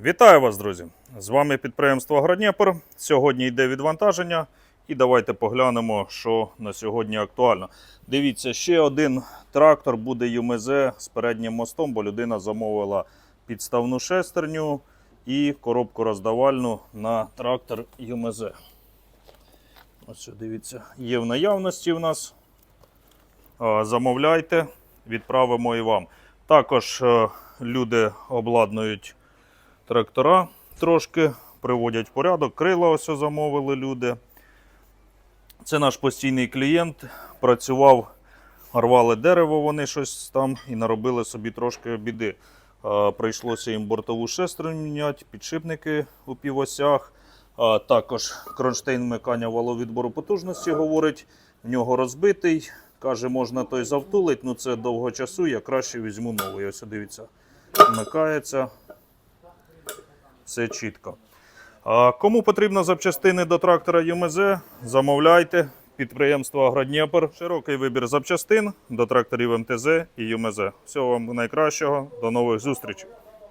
Вітаю вас, друзі! З вами підприємство Агродніпр. Сьогодні йде відвантаження. І давайте поглянемо, що на сьогодні актуально. Дивіться, ще один трактор буде ЮМЗ з переднім мостом, бо людина замовила підставну шестерню і коробку роздавальну на трактор ЮМЗ. Ось дивіться, є в наявності в нас. Замовляйте, відправимо і вам. Також е, люди обладнують трактора трошки, приводять в порядок. Крила ось замовили люди. Це наш постійний клієнт. Працював, рвали дерево, вони щось там і наробили собі трошки біди. Прийшлося їм бортову шестерню міняти, підшипники у півосях. Також кронштейн вмикання валовідбору потужності говорить, в нього розбитий. Каже, можна той завтулить, ну це довго часу, я краще візьму новий. Ось дивіться, вмикається. Все чітко. А кому потрібно запчастини до трактора ЮМЗ, замовляйте. Підприємство Агродніпр. Широкий вибір запчастин до тракторів МТЗ і ЮМЗ. Всього вам найкращого. До нових зустрічей.